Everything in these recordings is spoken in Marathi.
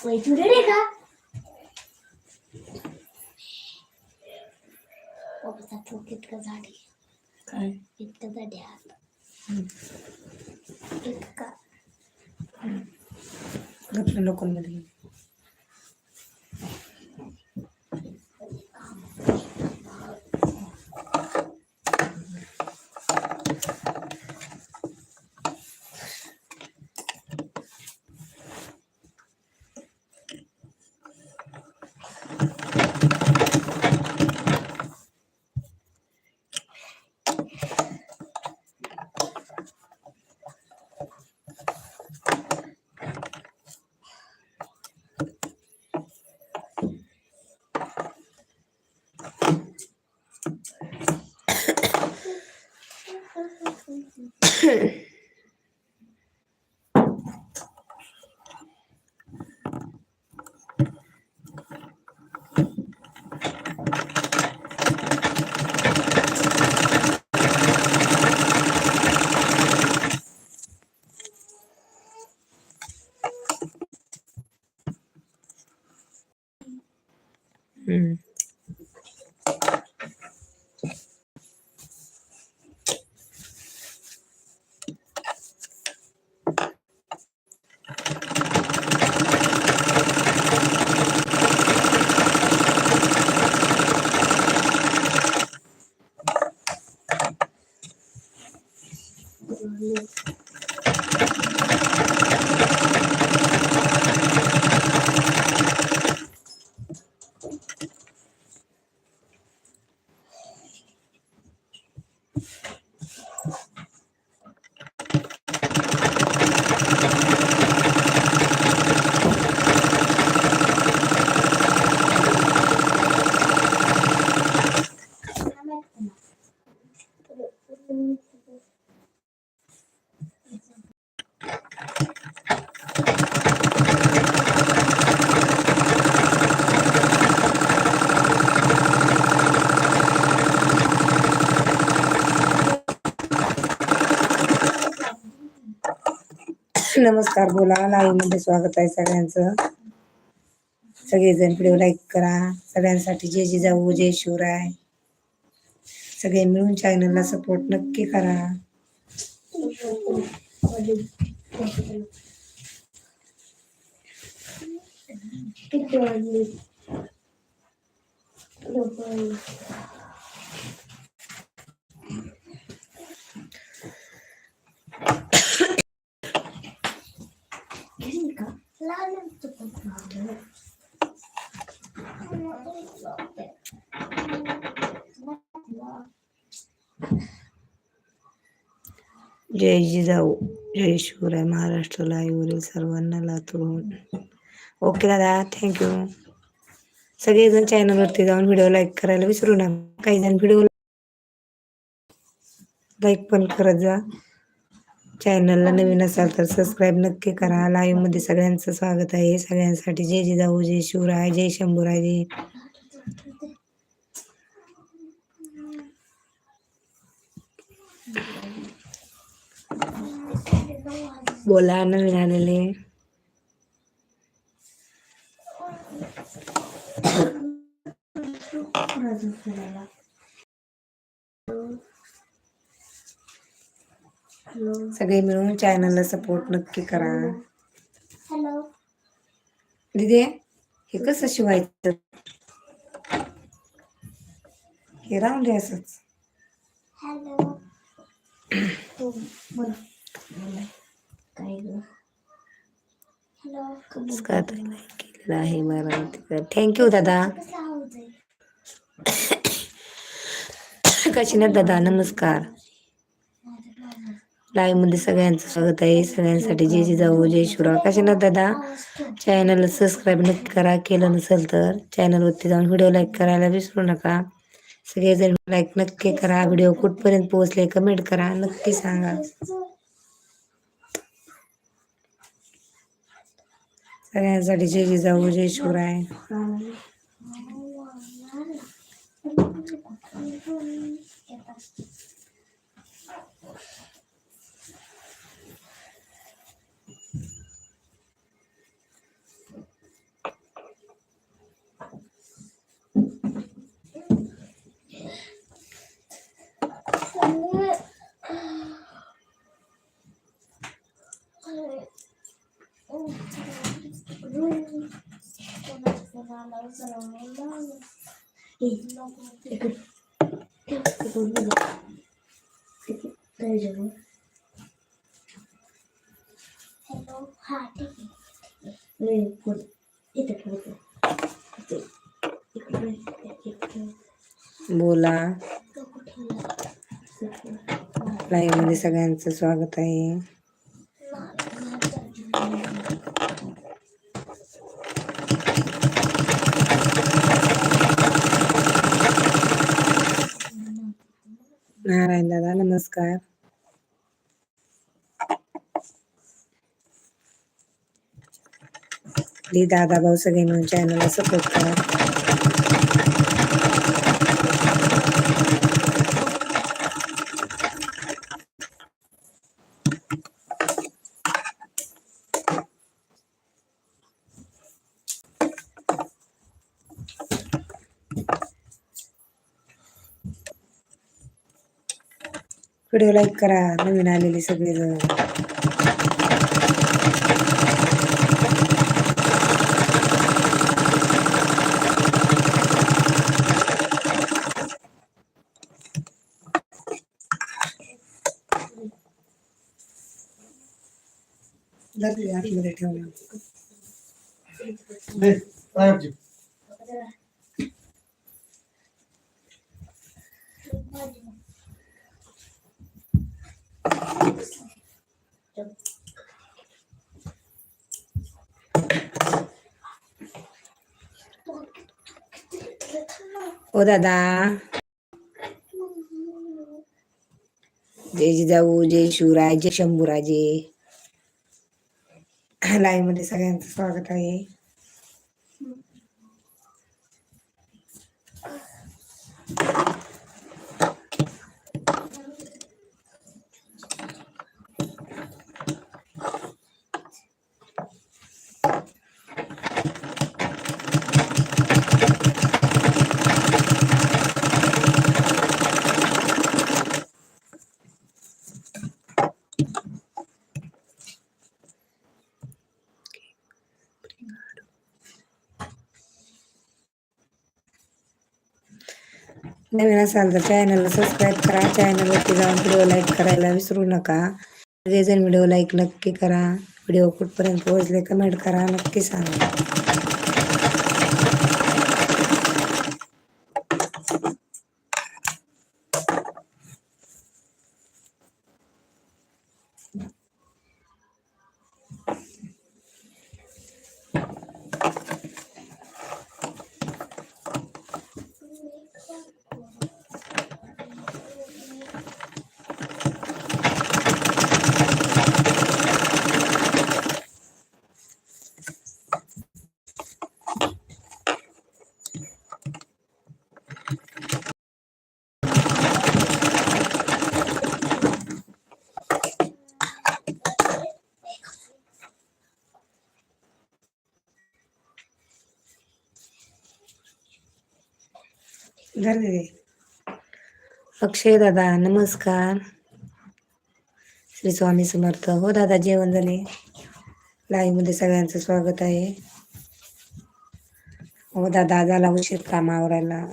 पैसे रे का इतकं झाड आहे. काय? इतकं झाड आहे हात इतका घातलं नको नमस्कार बोला. लाईव्हमध्ये स्वागत आहे सगळ्यांचं. सगळेजण व्हिडिओ लाईक करा. सगळ्यांसाठी जय जिजाऊ जय शिवराय. सगळे मिळून चॅनलला सपोर्ट नक्की करा. किती वाजली दुपारी. घेईन जय जिजाऊ जय शिवराय महाराष्ट्र लाईव्हवरील सर्वांना लातूरहून ओके दादा थँक्यू सगळेजण चॅनलवरती जाऊन व्हिडिओ लाईक करायला विसरू नका. काही जण व्हिडिओ लाईक पण करत जा. चॅनलला नवीन असाल तर सबस्क्राईब नक्की करा. लाईव्ह मध्ये सगळ्यांचं स्वागत आहे. सगळ्यांसाठी जय जिजाऊ जय शिवराय जय शंभूराय जय बोला नवीन आलेले. सगळे मिळून चॅनलला सपोर्ट नक्की करा. हॅलो दिदी हे कसं शिवायचं? हे राहून दे असंच. हॅलो हो काय नमस्कार केलेलं आहे मराठी थँक्यू दादा. आहे? काशीनाथ दादा? नमस्कार. लाईव्हमध्ये सगळ्यांचं स्वागत आहे. सगळ्यांसाठी जय जिजाऊ जय शिवराय काशीनाथ दादा? आवाज चॅनलला सबस्क्राईब नक्की करा. केलं नसेल तर चॅनलवरती जाऊन व्हिडिओ लाईक करायला विसरू नका. सगळेजण लाईक नक्की करा. व्हिडिओ कुठपर्यंत पोहोचले कमेंट करा. नक्की सांगा. सगळ्यांसाठी जय जिजाऊ जय शिवराय. बोला. लाईव्ह मध्ये सगळ्यांचं स्वागत आहे. प्लीज दादा भाऊ सगळे मिळून चॅनलला सपोर्ट करा. व्हिडिओ लाईक करा नवीन आलेले सगळेजण. ओ दादा जय जिजाऊ जय शिवराय जय शंभूराजे लाईव्हमध्ये सगळ्यांचं स्वागत आहे Thank you. नवीन असाल तर चॅनलला सबस्क्राईब करा. चॅनलवरती जाऊन व्हिडिओ लाईक करायला विसरू नका. सगळेजण व्हिडिओ लाईक नक्की करा. व्हिडिओ कुठपर्यंत पोहोचले कमेंट करा. नक्की सांगा. अक्षय दादा नमस्कार. श्री स्वामी समर्थ. हो दादा जेवण झाले? लाईव्हमध्ये सगळ्यांचं स्वागत आहे. हो दादा झाला उशीर कामावरायला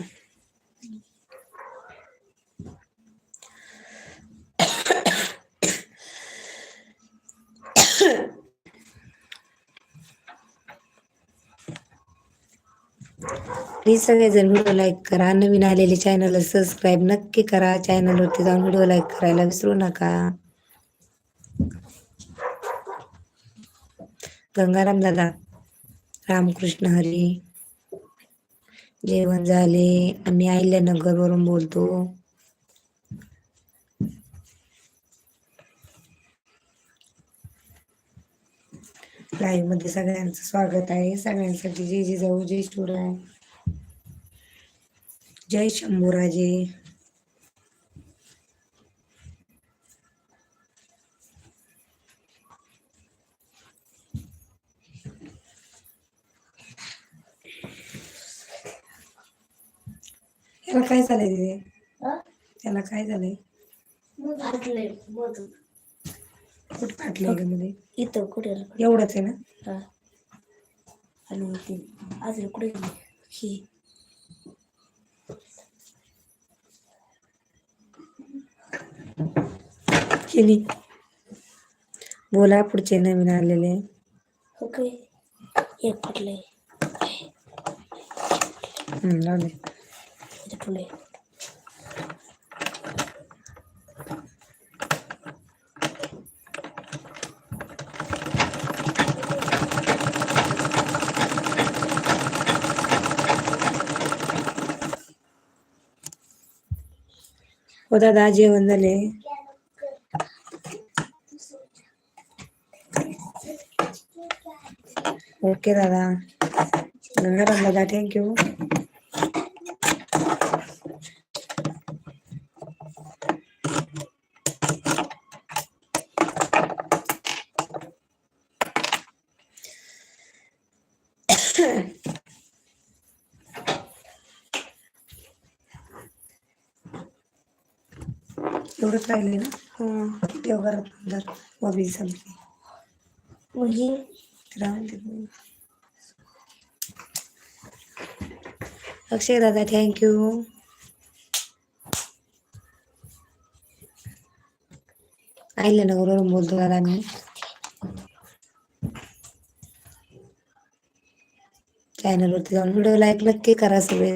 प्लीज सगळेजण व्हिडिओ लाईक करा. नवीन आलेले चॅनलला सबस्क्राईब नक्की करा. चॅनलवरती जाऊन व्हिडिओ लाईक करायला विसरू नका. गंगाराम दादा रामकृष्ण हरी. जेवण झाले. आम्ही अहिल्यानगर वरून बोलतो. लाईव्हमध्ये सगळ्यांचं स्वागत आहे. सगळ्यांसाठी जे जे जाऊ जे जय आहे जय शंभूराजे. याला काय झालंय तिथे? त्याला काय झालंय? कुठं फाटलं मध्ये? इथं कुठे एवढंच आहे ना? हा. आणि अजून कुठे ही. केली. बोला पुढचे नवीन आलेले. ओके. एक लावले. हो दादा जेवण झाले. ओके दादा। गंगाराम दादा थँक्यू एवढंच राहिले ना? हा. ठेव घरात अंदर बॉबी संपली म्हणजे तिला म्हणते मी. अक्षय दादा थँक्यू आईल्यानगरवरून बोलतो दादा मी. चॅनलवरती जाऊन व्हिडिओ लाईक नक्की करा सगळे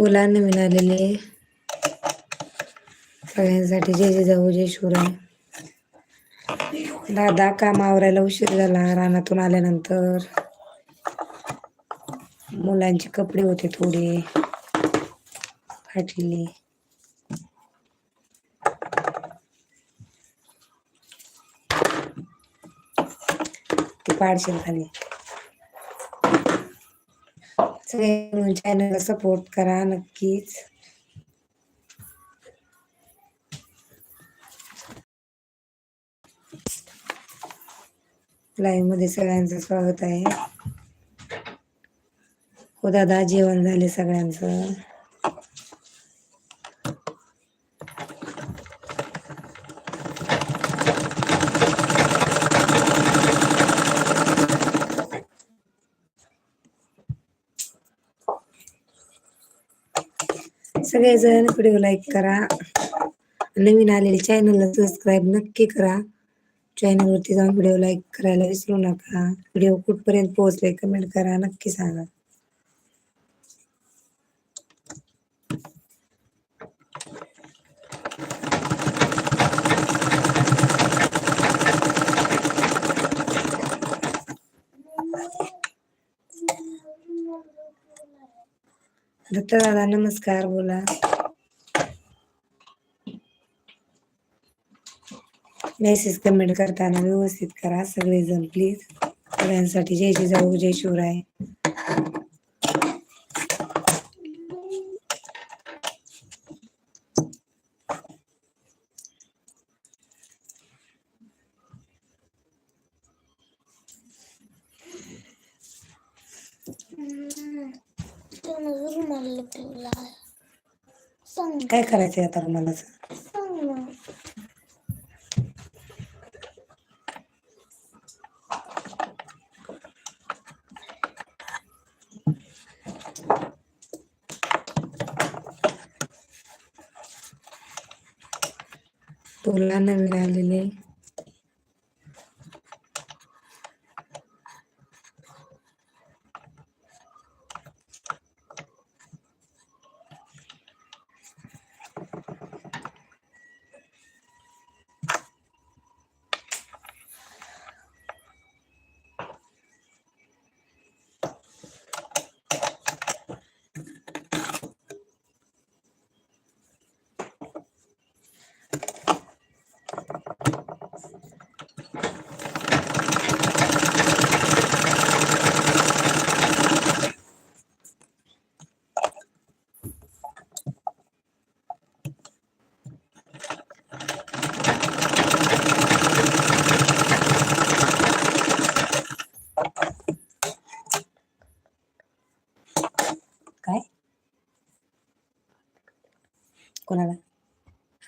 मुलांना मिळालेले. सगळ्यांसाठी जे जे जाऊ जे शिवराय. दादा काम आवरायला उशीर झाला रानातून आल्यानंतर. मुलांचे कपडे होते थोडे. फाटलेले. ते पाडशेल खाली सगळे चॅनलला सपोर्ट करा नक्कीच. लाईव्हमध्ये सगळ्यांचं स्वागत आहे. हो दादा जेवण झाले सगळ्यांचं. सगळेजण व्हिडिओ लाईक करा. नवीन आलेले चॅनलला सबस्क्राईब नक्की करा. चॅनलवरती जाऊन व्हिडिओ लाईक करायला विसरू नका. व्हिडिओ कुठपर्यंत पोहोचले कमेंट करा. नक्की सांगा. दत्त दादा नमस्कार बोला. मेसेज कमेंट करताना व्यवस्थित करा सगळेजण प्लीज सगळ्यांसाठी जय जय जाऊ जय शिवराय. काय करायचं आहे आता रुमालाचं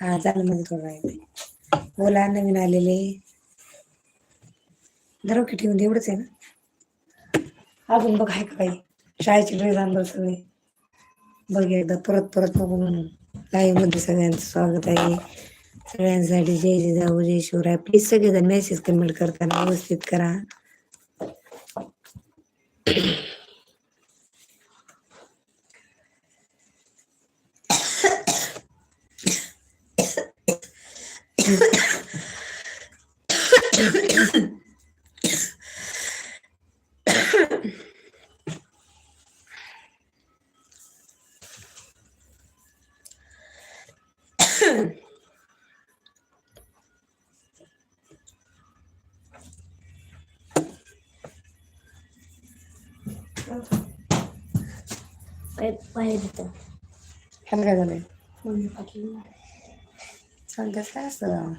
हा चालेल मध्ये थोडं राहिले बोला हो, नवीन आलेले. धरो की ठेवून एवढंच आहे ना? अजून बघ आहे का काही शाळेची ड्रेस आणलं सगळे. बघ एकदा परत परत नको म्हणून. लाईव्हमध्ये सगळ्यांचं स्वागत आहे. सगळ्यांसाठी जय जिजाऊ जय शिवराय. प्लीज सगळेजण मेसेज कमेंट करताना व्यवस्थित करा. बाहेर येतं ह्याला काय झालंय? मम्मी पाठी सांगतात काय असतं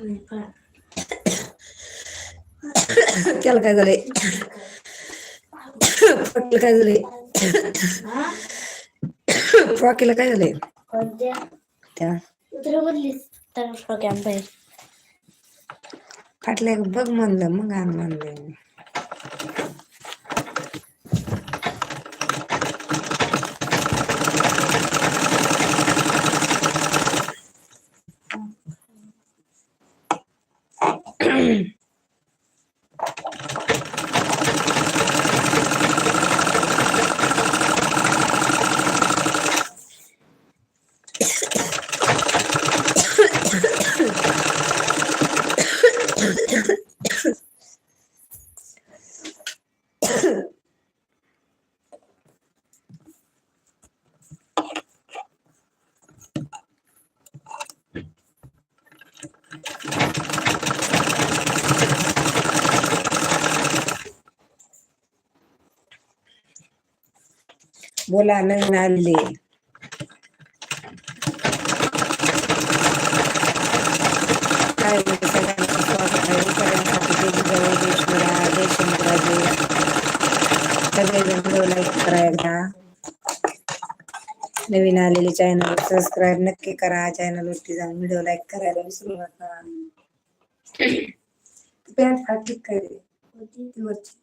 त्याला काय झालंय फ्रॉकीला काय झालंय हा फ्रॉकीला काय झालंय कोणत्या त्या उतर बोललीस फाटल्या बघ म्हणलं मग आण म्हणलं बोला नवीन आलेले काय स्वागत आहे सगळ्यांसाठी जय जिजाऊ जय शिवराय जय शंकराजे सगळेजण व्हिडिओ लाईक करा एकदा नवीन आलेले चॅनल सबस्क्राईब नक्की करा चॅनल वरती जाऊन व्हिडिओ लाईक करायला विसरू नका पॅन्ट फाटली काय वरची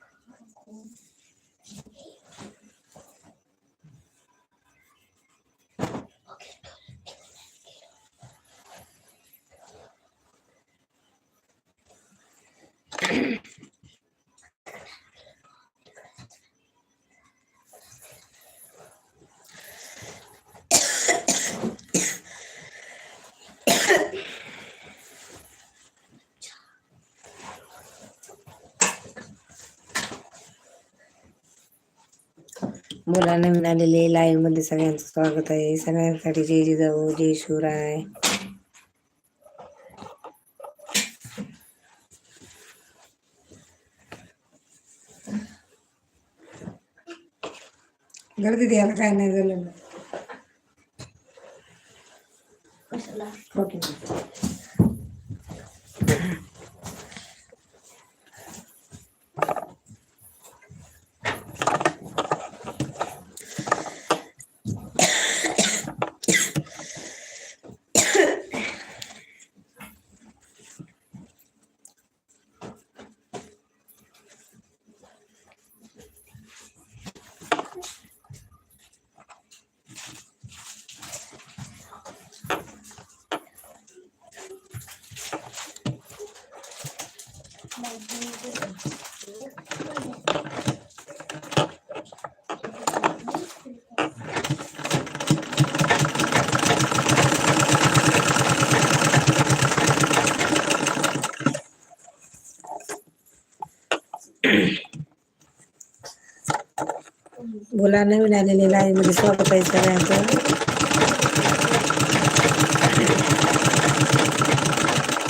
बोला नवीन आलेले लाईव्हमध्ये सगळ्यांचं स्वागत आहे. सगळ्यांसाठी जय जिजाऊ जय शिवराय. गर्दी द्यायला काय नाही झालं. कशाला ओके बोला नवीन आलेले लाईव्ह मध्ये स्वागत आहे सगळ्यांचं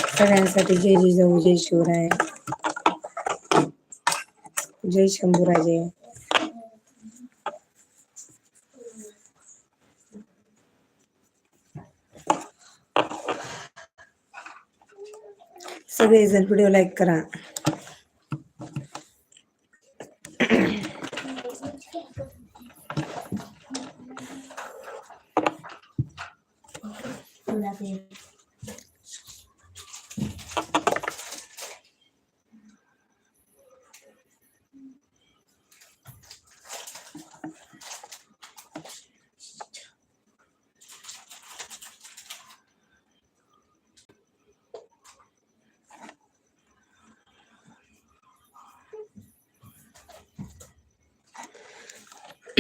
सगळ्यांसाठी जय जिजाऊ जय शिवराय जय शंभूराजे सगळेजण व्हिडिओ लाईक करा।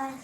Bye.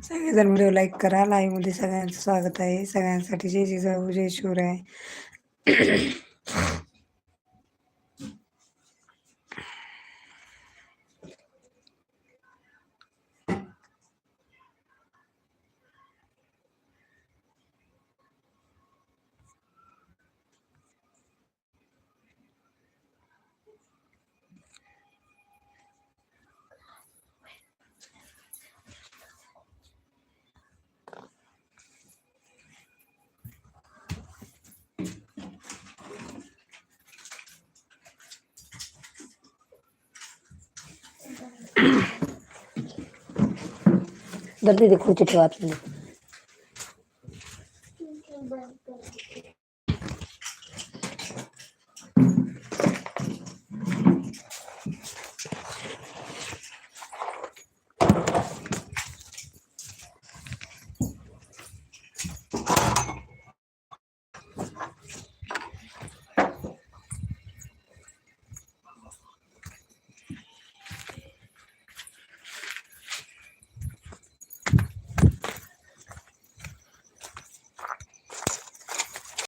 सगळेजण व्हिडिओ लाईक करा. लाईव्हमध्ये सगळ्यांचं स्वागत आहे. सगळ्यांसाठी जय जिजाऊ जय शिवराय. దొరికి ఇది కూర్చుంటే